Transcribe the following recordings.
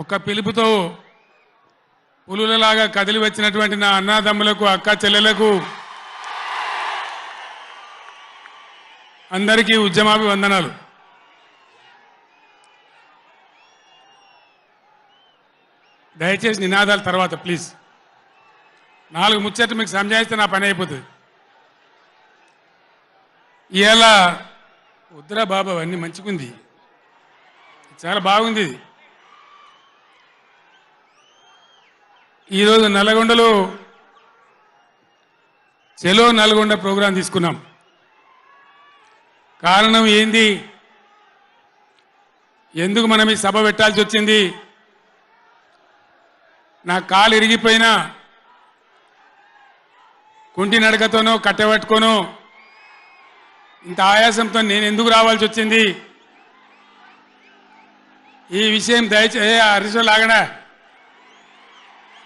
ఒక పిలుపుతో పులులలాగా కదిలి వచ్చినటువంటి నా అన్నదమ్ములకు అక్క చెల్లెలకు అందరికీ ఉద్యమాభివందనాలు. దయచేసి నినాదాల తర్వాత ప్లీజ్. నాలుగు ముచ్చట్లు మీకు సంజాయిస్తే నా పని అయిపోతుంది. ఇలా ఉద్ర బాబు అన్నీ మంచిగుంది. చాలా బాగుంది ఇది. ఈరోజు నల్గొండలో చెలో నల్గొండ ప్రోగ్రాం తీసుకున్నాం. కారణం ఏంది? ఎందుకు మనం ఈ సభ పెట్టాల్సి వచ్చింది? నా కాలు ఇరిగిపోయినా కుంటి నడకతోనో కట్టెబట్టుకోనో ఇంత ఆయాసంతో నేను ఎందుకు రావాల్సి వచ్చింది? ఈ విషయం దయచే హరీశ్వర్ లాగడా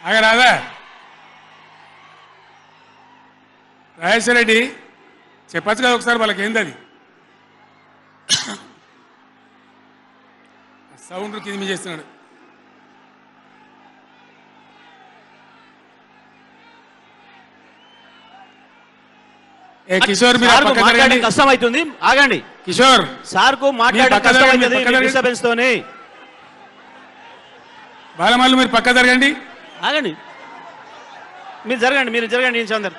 ఆగరాదా? రాజేశ్వర రెడ్డి చెప్పచ్చు కదా ఒకసారి వాళ్ళకి ఏంది అది సౌండ్ కింద మీ చేస్తున్నాడు. ఏ కిషోర్. కష్టం అవుతుంది ఆగండి. కిషోర్ సార్కు మాట్లాడడం పక్క కష్టం అవుతుంది బాలమల్లు మీరు పక్క జరగండి ఆగండి. మీరు జరగండి మీరు జరగండి నేను చందరు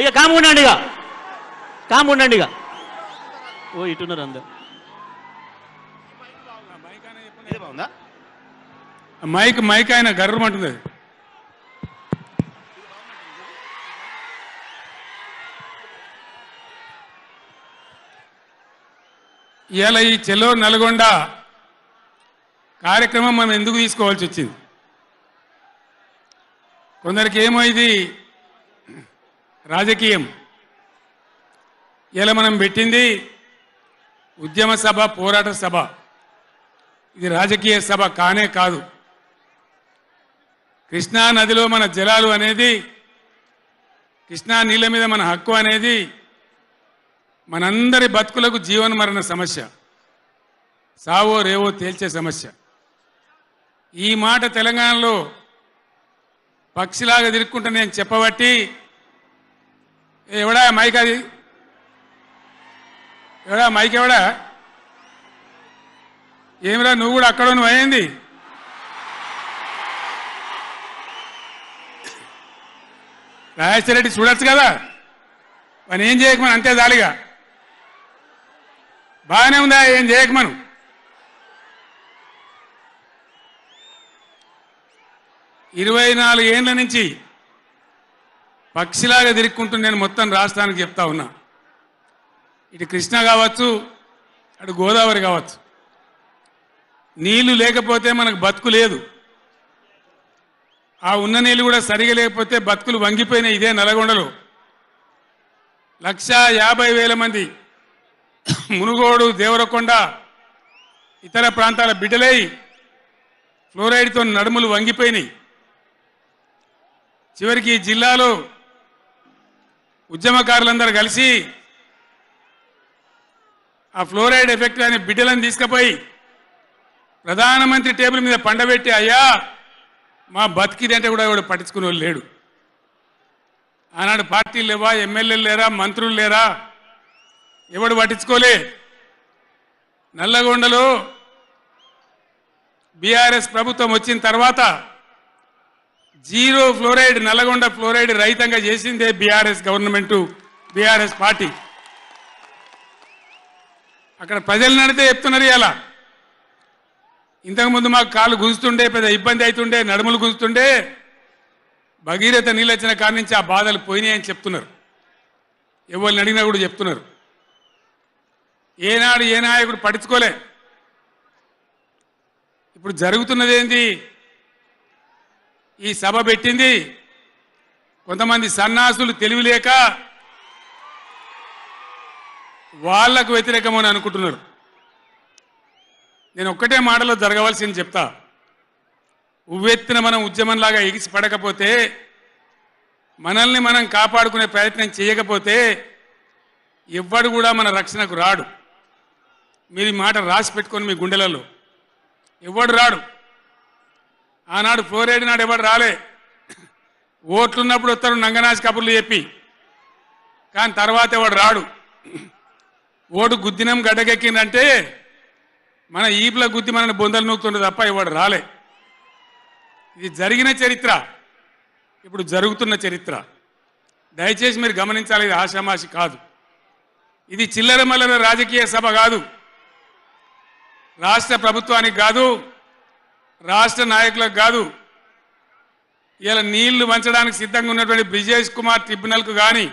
ఇక కాము ఉండండి ఇక. కాము ఉండండి ఇక. ఓ ఇటున్నారు అందరు. బాగుందా మైక్ మైక్ ఆయన గర్రమంటుంది అది ఇవాళ ఈ చెలో నల్గొండ కార్యక్రమం మనం ఎందుకు తీసుకోవాల్సి వచ్చింది? కొందరికి ఏమో ఇది రాజకీయం. ఇలా మనం పెట్టింది ఉద్యమ సభ పోరాట సభ. ఇది రాజకీయ సభ కానే కాదు. కృష్ణా నదిలో మన జలాలు అనేది కృష్ణా నీళ్ళ మీద మన హక్కు అనేది మనందరి బతుకులకు జీవన మరణ సమస్య. సావో రేవో తేల్చే సమస్య. ఈ మాట తెలంగాణలో పక్షిలాగా తిరుక్కుంటూ నేను చెప్పబట్టి. ఏ ఎవడా మైక్ అది? ఎవడా మైక్ ఎవడా? ఏమిరా నువ్వు కూడా అక్కడ నువ్వు అయింది రాజేశ్వరరెడ్డి చూడొచ్చు కదా? మనం ఏం చేయకమని అంతే జాలిగా. బాగానే ఉందా ఏం చేయకమను? ఇరవై నాలుగు నుంచి పక్షిలాగా తిరుక్కుంటూ నేను మొత్తం రాష్ట్రానికి చెప్తా ఉన్నా. ఇటు కృష్ణ కావచ్చు అటు గోదావరి కావచ్చు. నీళ్ళు లేకపోతే మనకు బతుకు లేదు. ఆ ఉన్న నీళ్ళు కూడా సరిగా లేకపోతే బతుకులు వంగిపోయినాయి ఇదే నల్గొండలో. లక్ష యాభై వేల మంది మునుగోడు దేవరకొండ ఇతర ప్రాంతాల బిడ్డలై ఫ్లోరైడ్తో నడుములు వంగిపోయినాయి. చివరికి ఈ జిల్లాలో ఉద్యమకారులందరూ కలిసి ఆ ఫ్లోరైడ్ ఎఫెక్ట్ అనే బిడ్డలను తీసుకుపోయి ప్రధానమంత్రి టేబుల్ మీద పండబెట్టి అయ్యా మా బతికిది అంటే కూడా ఎవడు పట్టించుకునే వాళ్ళు లేడు. ఆనాడు పార్టీలు లేవా ఎమ్మెల్యేలు లేరా మంత్రులు లేరా ఎవడు పట్టించుకోలే. నల్లగొండలో బీఆర్ఎస్ ప్రభుత్వం వచ్చిన తర్వాత జీరో ఫ్లోరైడ్ నల్లగొండ ఫ్లోరైడ్ రహితంగా చేసిందే బీఆర్ఎస్ గవర్నమెంట్ బీఆర్ఎస్ పార్టీ. అక్కడ ప్రజలు నడితే చెప్తున్నారు ఇలా ఇంతకుముందు మాకు కాళ్ళు గుంజుతుండే పెద్ద ఇబ్బంది అవుతుండే నడుములు గుంజుతుండే. భగీరథ నీళ్ళు వచ్చిన కాడి నుంచి ఆ బాధలు పోయినాయని చెప్తున్నారు. ఎవరిని అడిగినా కూడా చెప్తున్నారు. ఏనాడు ఏ నాయకుడు పట్టించుకోలే. ఇప్పుడు జరుగుతున్నది ఈ సభ పెట్టింది. కొంతమంది సన్నాసులు తెలివిలేక వాళ్ళకు వ్యతిరేకమని అనుకుంటున్నారు. నేను ఒక్కటే మాటలో జరగవలసింది చెప్తా. ఉవ్వెత్తిన మనం ఉద్యమంలాగా ఎగిసి పడకపోతే మనల్ని మనం కాపాడుకునే ప్రయత్నం చేయకపోతే ఎవ్వడు కూడా మన రక్షణకు రాడు. మీరు ఈ మాట రాసి పెట్టుకొని మీ గుండెలలో. ఎవడు రాడు. ఆనాడు ఫ్లోరైడ్ నాడు ఎవడు రాలే. ఓట్లున్నప్పుడు వస్తారు నంగనాజ్ కబుర్లు చెప్పి. కానీ తర్వాత ఎవడు రాడు? ఓటు గుద్దినం గడ్డకెక్కిందంటే మన ఈపుల గుద్ది మనని బొందలు నూకుతుండే తప్ప ఎవడు రాలే. ఇది జరిగిన చరిత్ర. ఇప్పుడు జరుగుతున్న చరిత్ర. దయచేసి మీరు గమనించాలి ఇది ఆషామాషి కాదు. ఇది చిల్లర మల్లర రాజకీయ సభ కాదు. రాష్ట్ర ప్రభుత్వానికి కాదు రాష్ట్ర నాయకులకు కాదు ఇలా నీళ్ళు పంచడానికి సిద్ధంగా ఉన్నటువంటి బ్రిజేష్ కుమార్ ట్రిబ్యునల్కు కానీ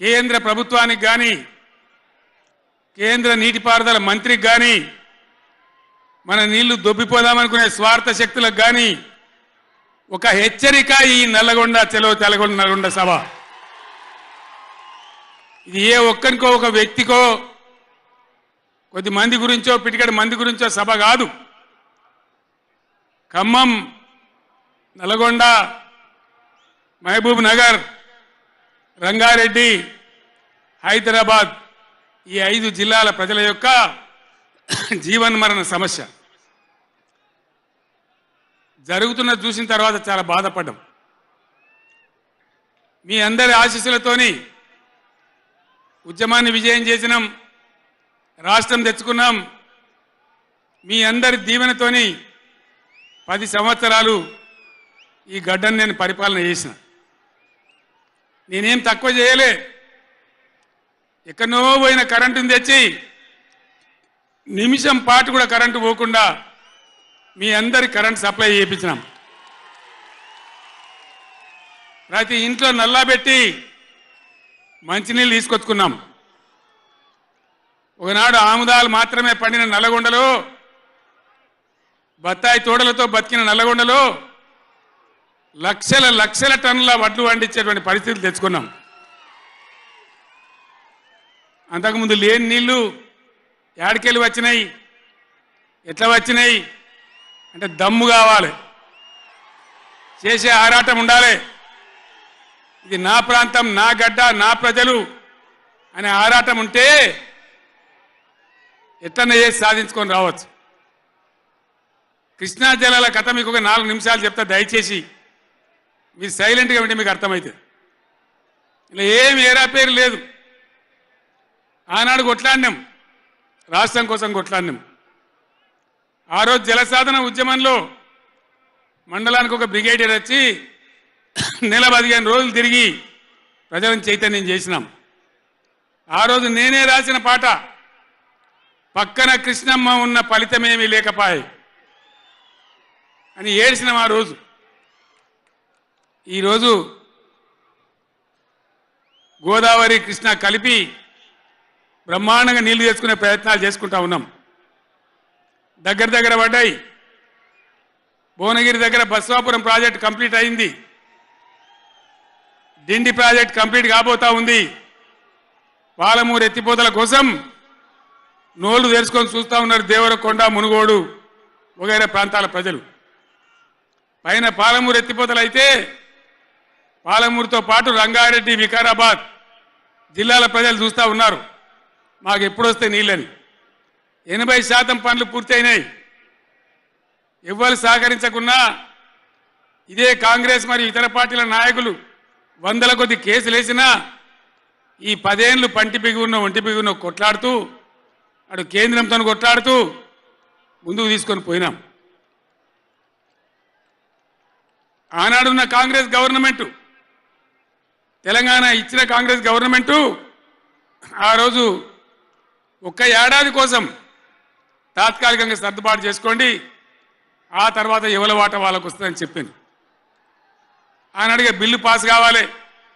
కేంద్ర ప్రభుత్వానికి కానీ కేంద్ర నీటిపారుదల మంత్రికి కానీ మన నీళ్ళు దొబ్బిపోదామనుకునే స్వార్థ శక్తులకు కానీ ఒక హెచ్చరిక ఈ నల్లగొండ చెలో తెలగొండ నల్గొండ సభ. ఇది ఏ ఒక్కరికో ఒక వ్యక్తికో కొద్ది మంది గురించో పిటికడి మంది గురించో సభ కాదు. ఖమ్మం నల్గొండ మహబూబ్ నగర్ రంగారెడ్డి హైదరాబాద్ ఈ ఐదు జిల్లాల ప్రజల యొక్క జీవన్మరణ సమస్య. జరుగుతున్న చూసిన తర్వాత చాలా బాధపడ్డం. మీ అందరి ఆశీస్సులతోని ఉద్యమాన్ని విజయం చేసినాం రాష్ట్రం తెచ్చుకున్నాం. మీ అందరి దీవెనతోని పది సంవత్సరాలు ఈ గడ్డను నేను పరిపాలన చేసిన. నేనేం తక్కువ చేయలే. ఎక్కడనో పోయిన కరెంటుని తెచ్చి నిమిషం పాటు కూడా కరెంటు పోకుండా మీ అందరి కరెంట్ సప్లై చేయించినాం. ప్రతి ఇంట్లో నల్లా పెట్టి మంచినీళ్ళు తీసుకొచ్చుకున్నాం. ఒకనాడు ఆముదాలు మాత్రమే పండిన నల్లగొండలో బత్తాయి తోడలతో బతికిన నల్లగొండలో లక్షల లక్షల టన్నుల వడ్లు పండించేటువంటి పరిస్థితులు తెచ్చుకున్నాం. అంతకుముందు లేని నీళ్ళు ఏడకెళ్ళి వచ్చినాయి? ఎట్లా వచ్చినాయి? అంటే దమ్ము కావాలి. చేసే ఆరాటం ఉండాలి. ఇది నా ప్రాంతం నా గడ్డ నా ప్రజలు అనే ఆరాటం ఉంటే ఎట్లన్నా చేసి సాధించుకొని రావచ్చు. కృష్ణా జలాల కథ మీకు ఒక నాలుగు నిమిషాలు చెప్తా దయచేసి. మీరు సైలెంట్గా ఉంటే మీకు అర్థమవుతుంది ఇలా ఏం ఏరా పేరు లేదు. ఆనాడు కొట్లాడినాం. రాష్ట్రం కోసం కొట్లాడినాం. ఆ రోజు జలసాధన ఉద్యమంలో మండలానికి ఒక బ్రిగేడియర్ వచ్చి నెల పదిహేను రోజులు తిరిగి ప్రజలను చైతన్యం చేసినాం. ఆ రోజు నేనే రాసిన పాట పక్కన కృష్ణమ్మ ఉన్న ఫలితమేమీ లేకపాయే. అని ఏడ్చినాం ఆ రోజు. ఈరోజు గోదావరి కృష్ణ కలిపి బ్రహ్మాండంగా నీళ్ళు తెచ్చుకునే ప్రయత్నాలు చేసుకుంటా ఉన్నాం. దగ్గర దగ్గర పడ్డాయి. భువనగిరి దగ్గర బస్వాపురం ప్రాజెక్ట్ కంప్లీట్ అయింది. డిండి ప్రాజెక్ట్ కంప్లీట్ కాబోతా ఉంది. పాలమూరు ఎత్తిపోతల కోసం నోళ్ళు తెరుచుకొని చూస్తూ ఉన్నారు దేవరకొండ మునుగోడు వగైరా ప్రాంతాల ప్రజలు. పైన పాలమూరు ఎత్తిపోతలు అయితే పాలమూరుతో పాటు రంగారెడ్డి వికారాబాద్ జిల్లాల ప్రజలు చూస్తూ ఉన్నారు. మాకు ఎప్పుడొస్తే నీళ్ళని. ఎనభై శాతం పనులు పూర్తయినాయి. ఎవ్వరు సహకరించకున్నా ఇదే కాంగ్రెస్ మరియు ఇతర పార్టీల నాయకులు వందల కొద్ది కేసులు వేసినా ఈ పదేళ్ళు పంటి బిగున్న ఒంటి బిగున్న కొట్లాడుతూ అటు కేంద్రంతో కొట్లాడుతూ ముందుకు తీసుకొని పోయినాం. ఆనాడున్న కాంగ్రెస్ గవర్నమెంట్ తెలంగాణ ఇచ్చిన కాంగ్రెస్ గవర్నమెంటు ఆ రోజు ఒక్క ఏడాది కోసం తాత్కాలికంగా సర్దుబాటు చేసుకోండి. ఆ తర్వాత ఎవల వాట వాళ్ళకు వస్తుందని చెప్పింది. ఆనాడుగా బిల్లు పాస్ కావాలి.